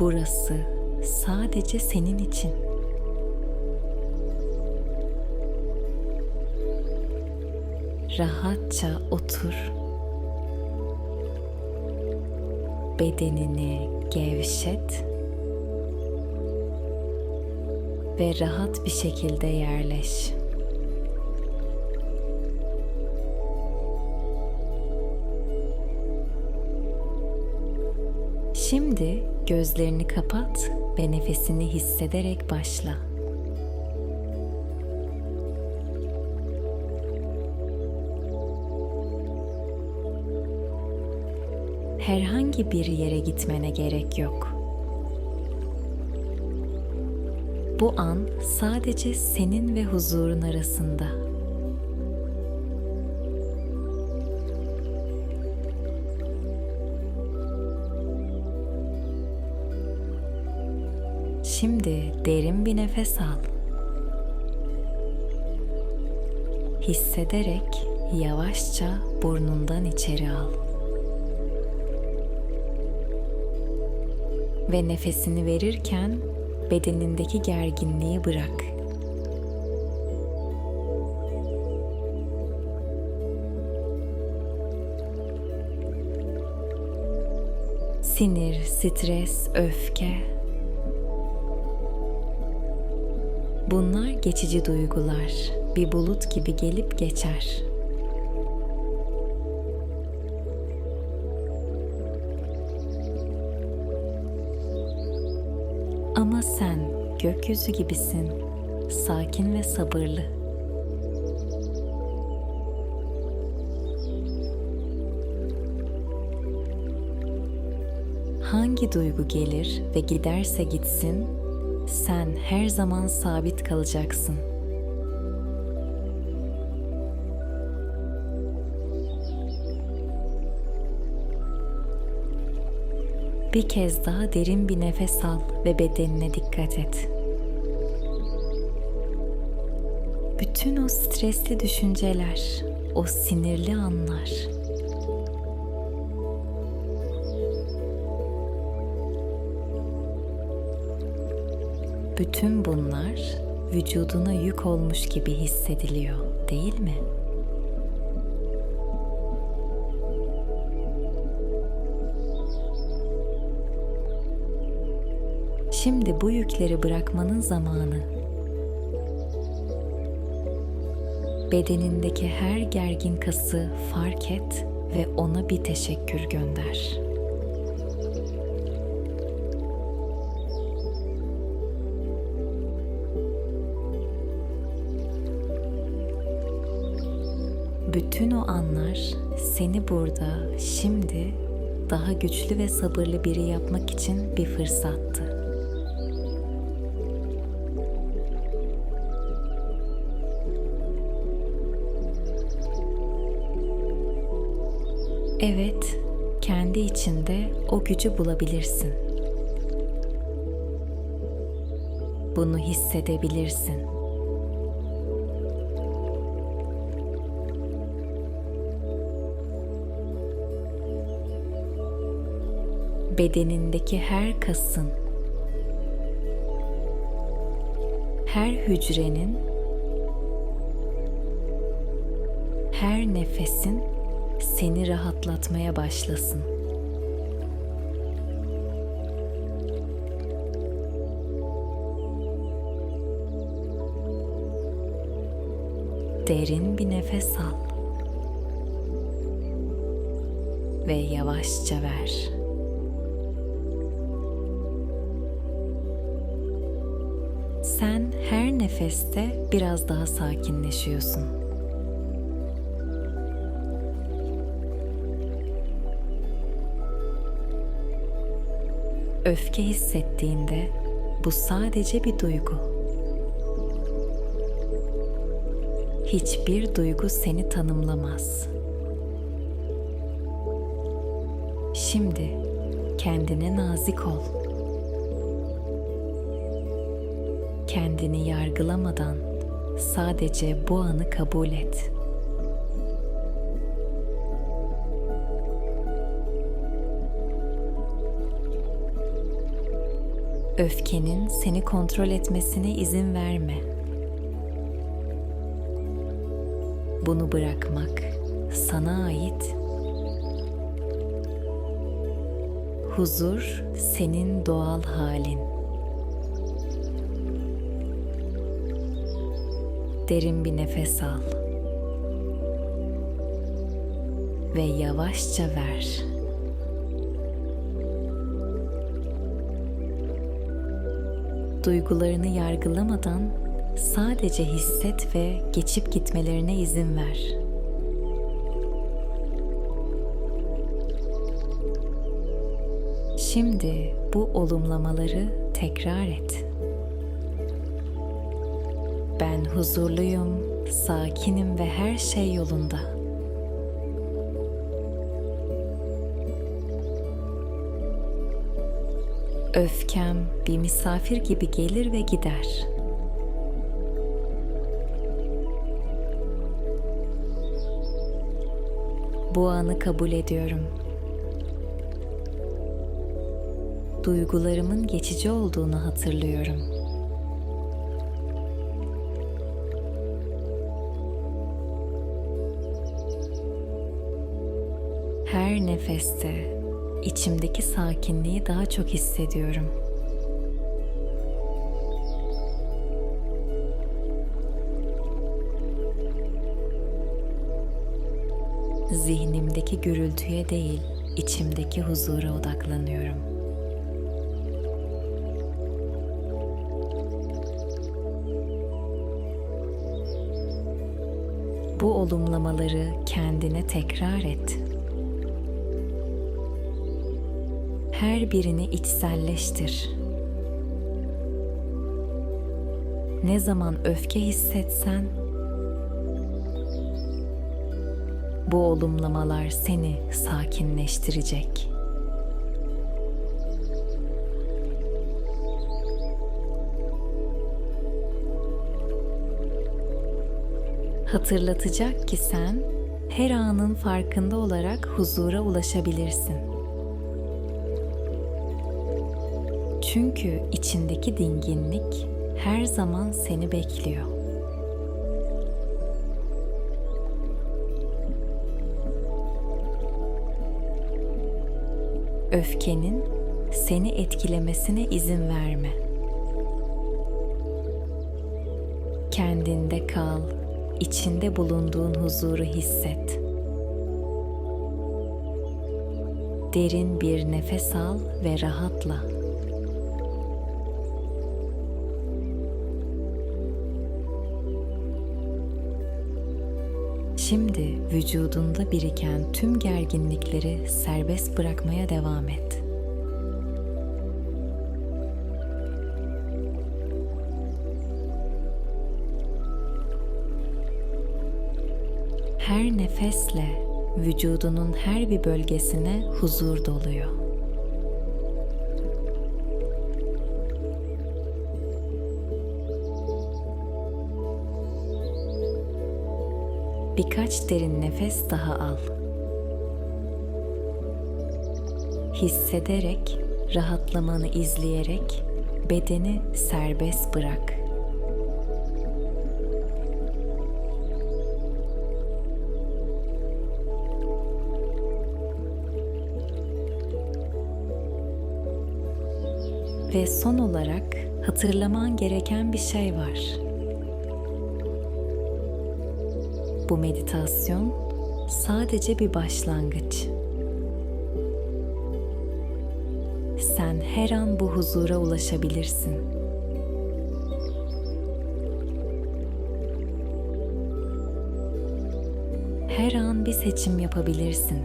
Burası sadece senin için. Rahatça otur. Bedenini gevşet ve rahat bir şekilde yerleş. Şimdi gözlerini kapat ve nefesini hissederek başla. Herhangi bir yere gitmene gerek yok. Bu an sadece senin ve huzurun arasında. Şimdi derin bir nefes al. Hissederek yavaşça burnundan içeri al. Ve nefesini verirken bedenindeki gerginliği bırak. Sinir, stres, öfke Bunlar geçici duygular, bir bulut gibi gelip geçer. Ama sen gökyüzü gibisin, sakin ve sabırlı. Hangi duygu gelir ve giderse gitsin, sen her zaman sabit kalacaksın. Bir kez daha derin bir nefes al ve bedenine dikkat et. Bütün o stresli düşünceler, o sinirli anlar Bütün bunlar vücuduna yük olmuş gibi hissediliyor, değil mi? Şimdi bu yükleri bırakmanın zamanı. Bedenindeki her gergin kası fark et ve ona bir teşekkür gönder. Bütün o anlar seni burada, şimdi daha güçlü ve sabırlı biri yapmak için bir fırsattı. Evet, kendi içinde o gücü bulabilirsin. Bunu hissedebilirsin. Bedenindeki her kasın, her hücrenin, her nefesin seni rahatlatmaya başlasın. Derin bir nefes al ve yavaşça ver. Sen her nefeste biraz daha sakinleşiyorsun. Öfke hissettiğinde bu sadece bir duygu. Hiçbir duygu seni tanımlamaz. Şimdi kendine nazik ol. Kendini yargılamadan sadece bu anı kabul et. Öfkenin seni kontrol etmesine izin verme. Bunu bırakmak sana ait. Huzur senin doğal halin. Derin bir nefes al. Ve yavaşça ver. Duygularını yargılamadan sadece hisset ve geçip gitmelerine izin ver. Şimdi bu olumlamaları tekrar et. Ben huzurluyum, sakinim ve her şey yolunda. Öfkem bir misafir gibi gelir ve gider. Bu anı kabul ediyorum. Duygularımın geçici olduğunu hatırlıyorum. Her nefeste içimdeki sakinliği daha çok hissediyorum. Zihnimdeki gürültüye değil, içimdeki huzura odaklanıyorum. Bu olumlamaları kendine tekrar et. Her birini içselleştir. Ne zaman öfke hissetsen bu olumlamalar seni sakinleştirecek. Hatırlatacak ki sen her anın farkında olarak huzura ulaşabilirsin. Çünkü içindeki dinginlik her zaman seni bekliyor. Öfkenin seni etkilemesine izin verme. Kendinde kal, içinde bulunduğun huzuru hisset. Derin bir nefes al ve rahatla. Şimdi vücudunda biriken tüm gerginlikleri serbest bırakmaya devam et. Her nefesle vücudunun her bir bölgesine huzur doluyor. Birkaç derin nefes daha al. Hissederek, rahatlamanı izleyerek bedeni serbest bırak. Ve son olarak hatırlaman gereken bir şey var. Bu meditasyon sadece bir başlangıç. Sen her an bu huzura ulaşabilirsin. Her an bir seçim yapabilirsin.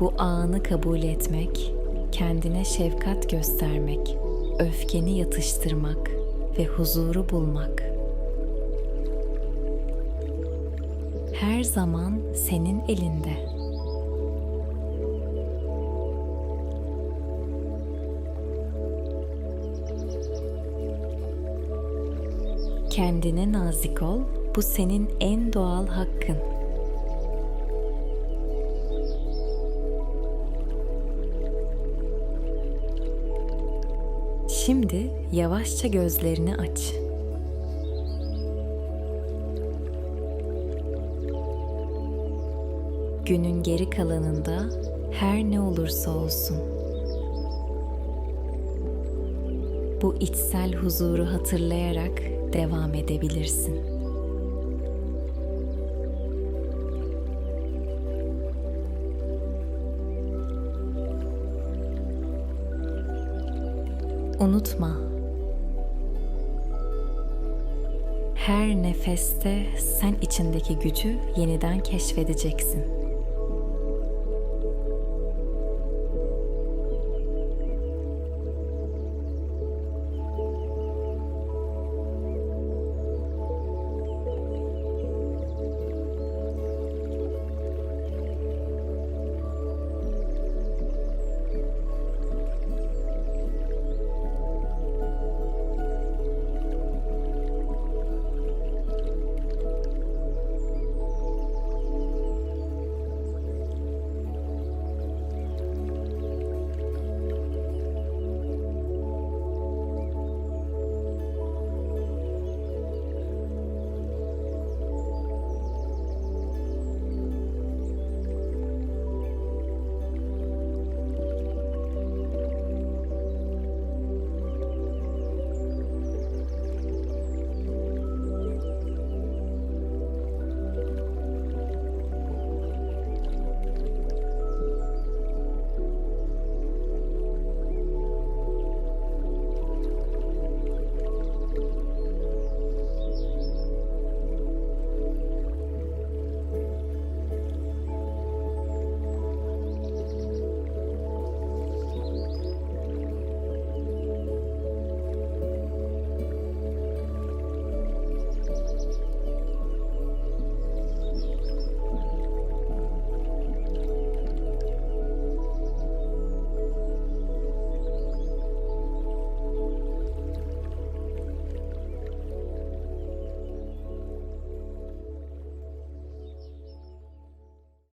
Bu anı kabul etmek, kendine şefkat göstermek, öfkeni yatıştırmak ve huzuru bulmak. Her zaman senin elinde. Kendine nazik ol. Bu senin en doğal hakkın. Şimdi yavaşça gözlerini aç. Günün geri kalanında her ne olursa olsun bu içsel huzuru hatırlayarak devam edebilirsin. Unutma. Her nefeste sen içindeki gücü yeniden keşfedeceksin.